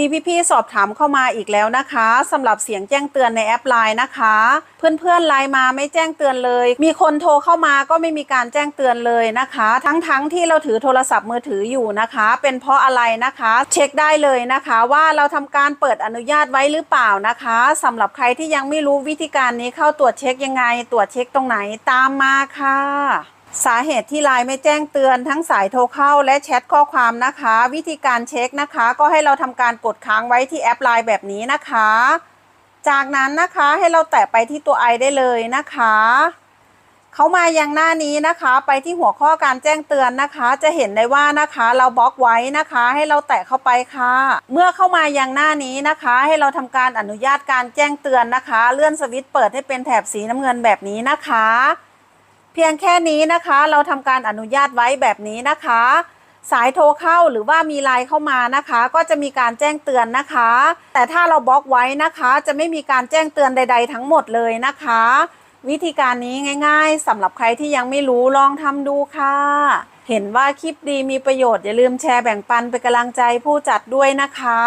มีพี่ๆสอบถามเข้ามาอีกแล้วนะคะสำหรับเสียงแจ้งเตือนในแอปไลน์นะคะ เพื่อนๆไลน์มาไม่แจ้งเตือนเลย มีคนโทรเข้ามาก็ไม่มีการแจ้งเตือนเลยนะคะ ทั้งๆที่เราถือโทรศัพท์มือถืออยู่นะคะ เป็นเพราะอะไรนะคะ เช็คได้เลยนะคะว่าเราทำการเปิดอนุญาตไว้หรือเปล่านะคะสำหรับใครที่ยังไม่รู้วิธีการนี้เข้าตรวจเช็คยังไง ตรวจเช็คตรงไหนตามมาค่ะ สาเหตุที่ไลน์ไม่แจ้งเตือนทั้งสายโทรเข้าและแชทข้อความนะคะ วิธีการเช็คนะคะ ก็ให้เราทำการกดค้างไว้ที่แอปไลน์แบบนี้นะคะ จากนั้นนะคะให้เราแตะไปที่ตัวไอได้เลยนะคะเขามายังหน้านี้นะคะ ไปที่หัวข้อการแจ้งเตือนนะคะ จะเห็นได้ว่านะคะเราบล็อกไว้นะคะ ให้เราแตะเข้าไปค่ะ เมื่อเข้ามายังหน้านี้นะคะ ให้เราทำการอนุญาตการแจ้งเตือนนะคะ เลื่อนสวิตช์เปิดให้เป็นแถบสีน้ำเงินแบบนี้นะคะ เพียงแค่นี้นะคะ เราทำการอนุญาตไว้แบบนี้นะคะ สายโทรเข้าหรือว่ามีไลน์เข้ามานะคะ ก็จะมีการแจ้งเตือนนะคะ แต่ถ้าเราบล็อกไว้นะคะ จะไม่มีการแจ้งเตือนใด ๆ ทั้งหมดเลยนะคะ วิธีการนี้ง่าย ๆสำหรับใครที่ยังไม่รู้ลองทำดูค่ะ เห็นว่าคลิปดีมีประโยชน์อย่าลืมแชร์แบ่งปันเป็นกำลังใจผู้จัดด้วยนะคะ